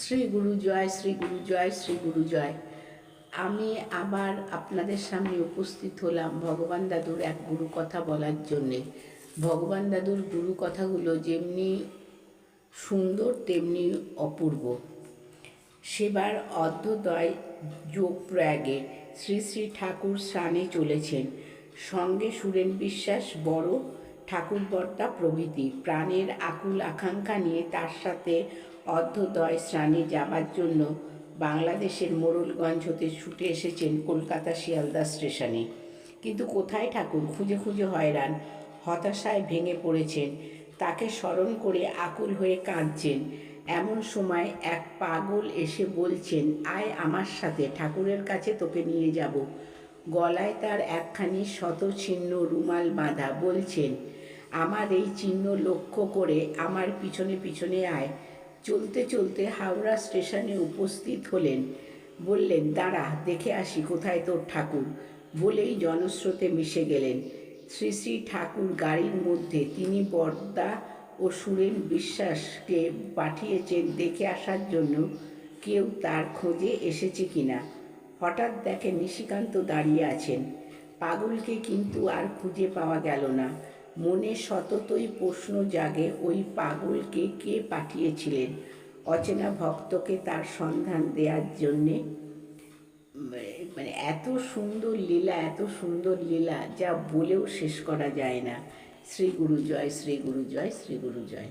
শ্রী গুরু জয়, শ্রী গুরু জয়, শ্রী গুরু জয়। আমি আবার আপনাদের সামনে উপস্থিত হলাম ভগবান দাদুর এক গুরু কথা বলার জন্যে। ভগবান দাদুর গুরু কথাগুলো যেমনি সুন্দর, তেমনি অপূর্ব। সেবার অর্ধদয় যোগ প্রয়াগে শ্রী শ্রী ঠাকুর স্নানে চলেছেন। সঙ্গে সুরেন বিশ্বাস বড় ঠাকুর বর্তা প্রভৃতি। প্রাণের আকুল আকাঙ্ক্ষা নিয়ে তার সাথে অর্ধদয় স্নানে যাবার জন্য বাংলাদেশের মোড়লগঞ্জ হতে ছুটে এসেছেন কলকাতা শিয়ালদা স্টেশনে। কিন্তু কোথায় ঠাকুর? খুঁজে খুঁজে হয়রান, হতাশায় ভেঙে পড়েছেন। তাকে স্মরণ করে আকুল হয়ে কাঁদছেন। এমন সময় এক পাগল এসে বলছেন, আয় আমার সাথে, ঠাকুরের কাছে তোকে নিয়ে যাব। গলায় তার একখানি শতচিহ্ন রুমাল বাঁধা বলছেন, আমার এই চিহ্ন লক্ষ্য করে আমার পিছনে পিছনে আয়। চলতে চলতে হাওড়া স্টেশনে উপস্থিত হলেন। বললেন, দাঁড়া, দেখে আসি কোথায় তোর ঠাকুর। বলেই জনস্রোতে মিশে গেলেন। শ্রী শ্রী ঠাকুর গাড়ির মধ্যে তিনি বর্দা ও সুরেন বিশ্বাসকে পাঠিয়েছেন দেখে আসার জন্য কেউ তার খোঁজে এসেছে কিনা। হঠাৎ দেখে নিশিকান্ত দাঁড়িয়ে আছেন। পাগলকে কিন্তু আর খুঁজে পাওয়া গেল না। মনে সততই প্রশ্ন জাগে ওই পাগলকে কে পাঠিয়েছিলেন? অচেনা ভক্তকে তার সন্ধান দেওয়ার জন্যে মানে এত সুন্দর লীলা, এত সুন্দর লীলা যা বলেও শেষ করা যায় না। শ্রী গুরু জয়, শ্রী গুরু জয়, শ্রী গুরু জয়।